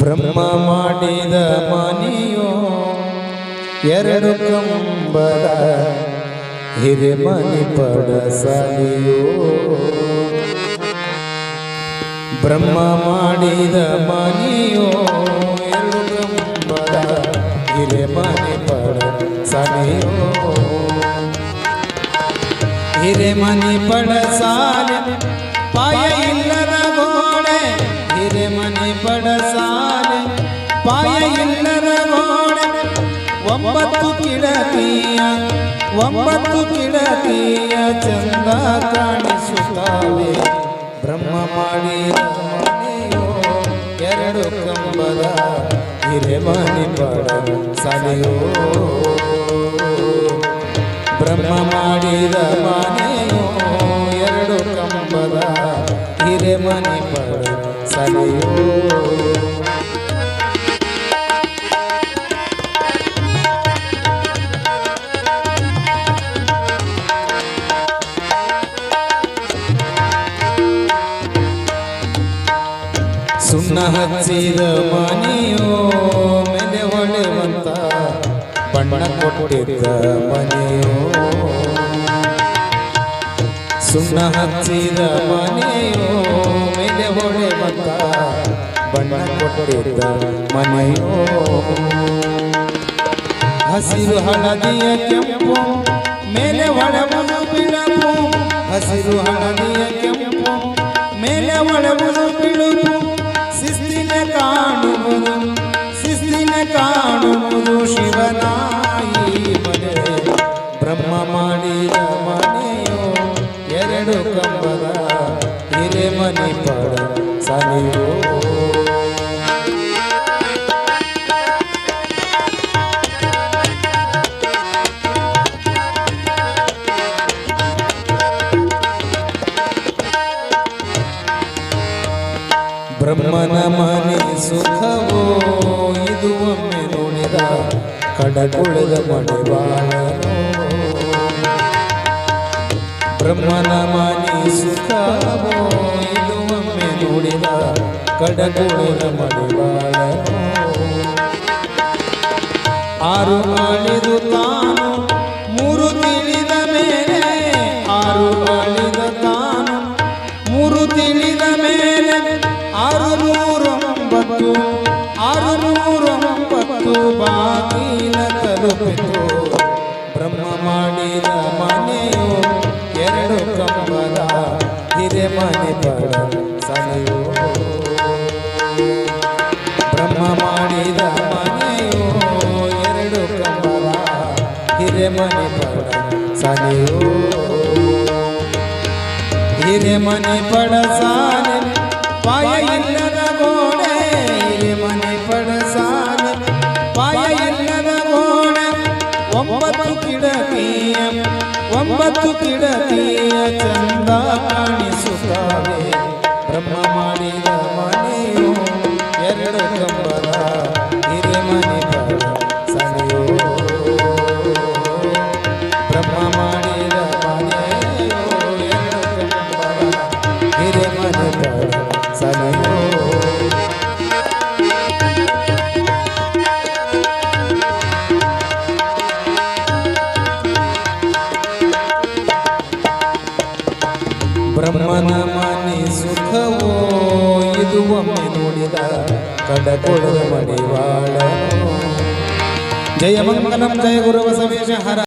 ಮಾಡಿದ ಮನೆಯೋ ಎರಡು ಕಂಬದ ಹಿರಿಮನಿ ಪಡಸಲಿಯೋ ಬ್ರಹ್ಮ ಮಾಡಿದ ಮನೆಯೋ ಎರಡು ಕಂಬದ ಹಿರಿಮನಿ ಪಡಸಲಿಯೋ ಹಿರೆಮನಿ ಪಡಸಾಲೆ ಪಾಯ ಇಲ್ಲದ ಪಾಯ ಎಲ್ಲರ ಗೋಡೆ, ಒಂಬತ್ತು ಕಿಡತಿಯ ಒಂಬತ್ತು ಕಿಡತಿಯ ಚಂದ ಕಾಣಿಸುತ್ತಾವೆ. ಬ್ರಹ್ಮ ಮಾಡಿ ಎರಡು ಕಂಬದ ಹಿರೆಮನಿ ಪಡ ಸಲೆಯೋ ಬ್ರಹ್ಮ ಮಾಡಿದ ಮನೆಯೋ, ಎರಡು ಕಂಬದ ಹಿರೆಮನೆ ಪಡ ಸುಣ್ಣ ಹಚ್ಚಿದ ಮನೆಯೋ ಮೇಲೆ ಹೊಳೆವಂತ ಬಣ್ಣ ಕೊಟ್ಟಿದ್ದ ಮನೆಯೋ ಸುಣ್ಣ ಹಚ್ಚಿದ ಮನೆಯೋ ಮೇಲೆ ಹೊಳೆವಂತ ಬಣ್ಣ ಕೊಟ್ಟಿದ್ದ ಮನೆಯೋ ಹಸಿರು ಹಳದಿಯ ಕೆಂಪು ಮೇಲೆ ಒಳಬುದು ಬಿಳಪು ಹಸಿರು ಹಳದಿಯ ಕೆಂಪು ಮೇಲೆ ಒಳಬುದು ಮಾಡಿದ ಮನೆಯು ಎರಡು ಕಂಬದ ಹಿರೆಮನೆ ಪಡ ಸನೆಯೋ ಬ್ರಹ್ಮನ ಮನೆ ಸುಖವೋ, ಇದು ಒಮ್ಮೆ ನೋಡಿದ ಕಡಗುಳದ ಮಡಿವಾಳನೋ. ಬ್ರಹ್ಮನ ಮನೆ ಸುಖವೋ, ಇದು ಒಮ್ಮೆ ನೋಡಿದ ಕಡಗೋಳ ಮಡಿವಾಳ. ಆರು ಮಾಡಿದು ತಾನು, ಮೂರು ತಿಳಿದ ಮೇಲೆ. ಆರು ಮಾಡಿದ ತಾನು, ಮೂರು ತಿಳಿದ ಮೇಲೆ. ಆರು ನೂರೊಂಬತ್ತು ಆರು ನೂರೊಂಬತ್ತು ಬಾಗಿಲ ತಲುಪಿತು. ಬ್ರಹ್ಮ ಮಾಡಿದ ಮನೆಯು ಎರಡು ಕಂಬದ ಹಿರೆಮನೆ ಪಡ ಸನಯೋ. ಬ್ರಹ್ಮ ಮಾಡಿದ ಮನೆಯೋ ಎರಡು ಕಮಲ ಹಿರೆ ಮನೆ ಪಡ ಸನೆಯೋ. ಹಿರೆಮನೆ ಪಡ ಸಾಲೆ ಒಂಬತ್ತು ಕಿಡತಿಯ ಒಂಬತ್ತು ಕಿಡತಿಯ ಚಂದ ಕಾಣಿಸುತ್ತಾವೆ. ಬ್ರಹ್ಮ ಮಾಡಿದ ಇದು ಒಮ್ಮೆ ನೋಡಿದ ಕಡಕೊಳದ ಮಡಿವಾಳ. ಜಯ ಮಂಗಲಂ ಜಯ ಗುರು ಬಸವೇಶ ಹರ